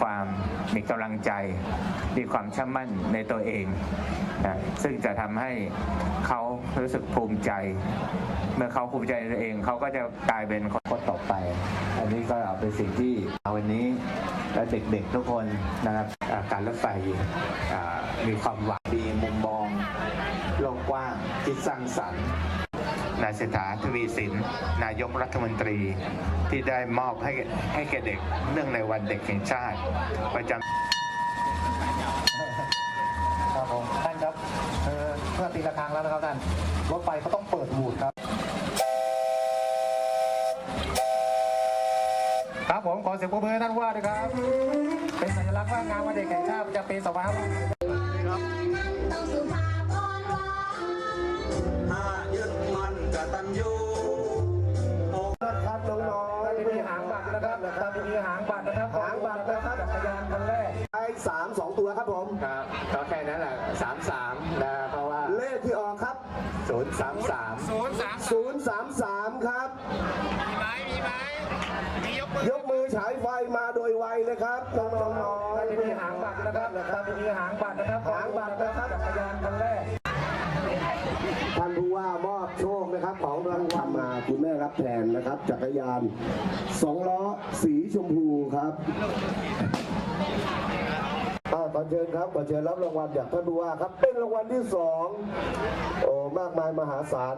ความมีกำลังใจ มีความเชื่อมั่นในตัวเองนะซึ่งจะทำให้เขารู้สึกภูมิใจ เมื่อเขาภูมิใจในตัวเอง เขาก็จะกลายเป็นคนต่อไป อันนี้ก็เป็นสิ่งที่วันนี้และเด็กๆทุกคนนะครับการรถไฟมีความหวังดีมุมมอง โลกกว้างคิดสร้างสรรค์ นายเศรษฐาทวีสิน นายกรัฐมนตรี ที่ได้มอบให้ให้แก่เด็กเนื่องในวันเด็กแห่งชาติ ประจำครับผมท่านครับเออเมื่อตีละครั้งแล้วนะครับท่านรถไฟเขาต้องเปิดบูดครับ ครับผมขอเสียงปรบมือให้ท่านผู้ว่าด้วยครับ เป็นสัญลักษณ์ว่างานวันเด็กแห่งชาติประจำปี2565ครับต้องสุภาพ 3 2 ตัวครับผม ครับก็แค่นั้นแหละสามสามนะเพราะว่าเลขที่ออกครับ ศูนย์สามสามศูนย์สามสาม033 ครับ มีไหมมีไหมมียกมือยกมือฉายไฟมาโดยไวเลยครับน้องๆน้อย มีหางบัตรนะครับนะครับมีหางบัตรนะครับหางบัตรนะครับ จักรยานคันแรก ท่านผู้ว่ามอบโชคนะครับของรางวัลมาคุณแม่รับแทนนะครับ จักรยานสองล้อสีชมพูครับ เชิญครับขอเชิญรับรางวัลจากท่านผู้ว่าครับ เป็นรางวัลที่สองโอ้มากมายมหาศาล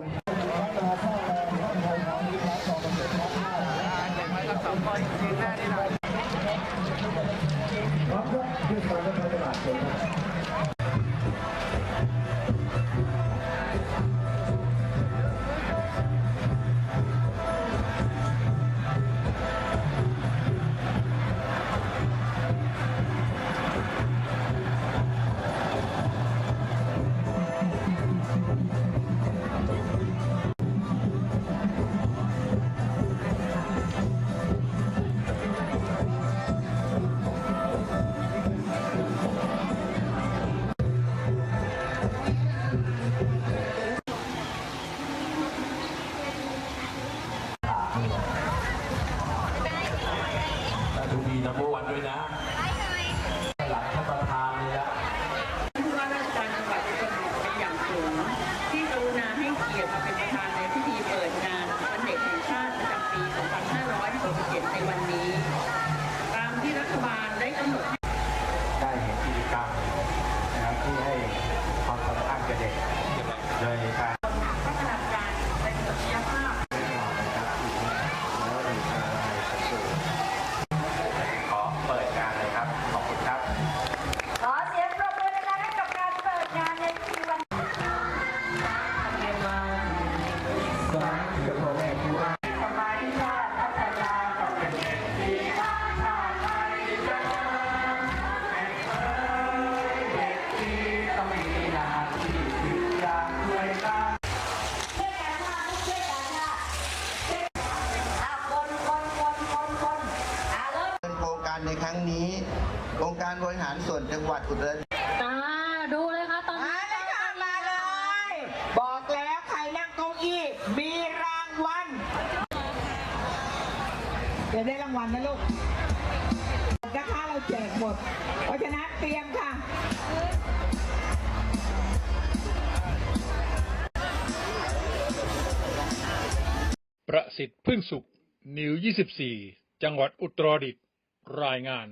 ดูดีนัมเบอร์วันด้วยนะหลังท่านประธานเลยนะผู้ว่าราชการจังหวัดอุตรดิตถ์เป็นอย่างสูงที่กรุณาให้เกียรติมาเป็นประธานในพิธีเปิดงานวันเด็กแห่งชาติประจำปี 2567 ในวันนี้ ตามที่รัฐบาลได้กำหนดให้ได้เห็นกิจกรรมนะครับที่ให้ องค์การบริหารส่วนจังหวัดอุตรดิตถ์อ่าดูเลยค่ะตอนนี้มาเลยค่ะมาเลย บอกแล้วใครนั่งเก้าอี้มีรางวัลเดี๋ยวได้รางวัลนะลูกนะคะเราแจกหมด เพราะฉะนั้นเตรียมค่ะ ประสิทธิ์พึ่งสุข นิว 24 จังหวัดอุตรดิตถ์รายงาน